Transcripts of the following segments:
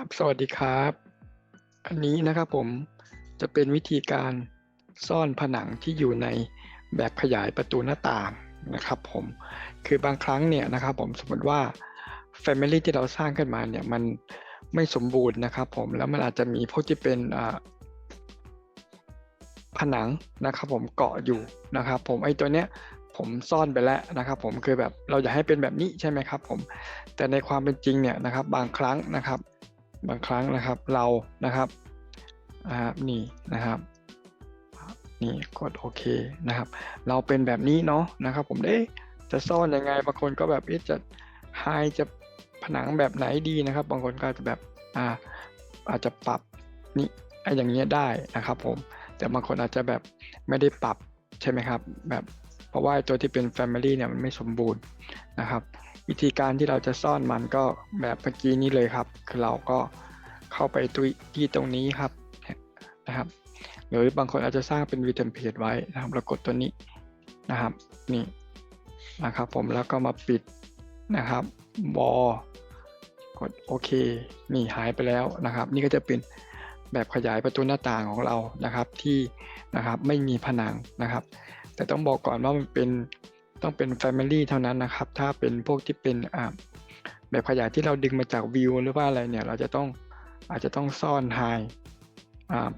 ับสวัสดีครับ อันนี้นะครับผมจะเป็นวิธีการซ่อนผนังที่อยู่ในแบบขยายประตูหน้าต่างนะครับผม คือบางครั้งเนี่ยนะครับผมสมมติว่า Family ที่เราสร้างขึ้นมาเนี่ยมันไม่สมบูรณ์นะครับผม แล้วมันอาจจะมีพวกที่เป็นผนังนะครับผมเกาะอยู่นะครับผมไอ้ตัวเนี้ยผมซ่อนไปแล้วนะครับผมคือแบบเราอยากให้เป็นแบบนี้ใช่ไหมครับผมแต่ในความเป็นจริงเนี่ยนะครับบางครั้งนะครับ บางครั้งนะครับเรานะครับนี่นะครับนี่กดโอเคนะครับ เราเป็นแบบนี้เนาะนะครับ ผมเอ๊ะจะซ่อนยังไงบางคนก็แบบเอ๊ะจะไฮจะผนังแบบไหนดีนะครับ บางคนก็จะแบบอ่าอาจจะปรับนี่ไอ้อย่างเงี้ยได้นะครับ ผม แต่บางคนอาจจะแบบไม่ได้ปรับใช่ไหมครับ แบบเพราะว่าตัวที่เป็น Family เนี่ยมันไม่สมบูรณ์นะครับ วิธีการที่เราจะซ่อนมันก็แบบเมื่อกี้นี้เลยครับ คือเราก็เข้าไปที่ตรงนี้ครับนะครับ หรือบางคนอาจจะสร้างเป็นวีเทมเพจไว้นะครับเรากดตัวนี้นะครับนี่นะครับ ผมแล้วก็มาปิดนะครับบอกดโอเคนี่หายไปแล้วนะครับ นี่ก็จะเป็นแบบขยายประตูหน้าต่างของเรานะครับที่นะครับไม่มีผนังนะครับ แต่ต้องบอกก่อนว่ามันเป็น ต้องเป็น Family เท่านั้นนะครับ ถ้าเป็นพวกที่เป็นแบบขยายที่เราดึงมาจากวิวหรือว่าอะไรเนี่ย เราจะต้องอาจจะต้องซ่อนไฮ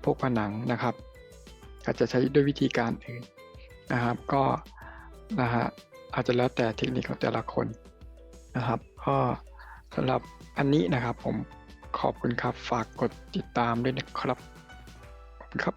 พวกผนังนะครับ อาจจะใช้ด้วยวิธีการอื่นนะครับ ก็นะฮะอาจจะแล้วแต่เทคนิคของแต่ละคนนะครับ ก็สำหรับอันนี้นะครับผมขอบคุณครับฝากกดติดตามด้วยนะครับขอบคุณครับ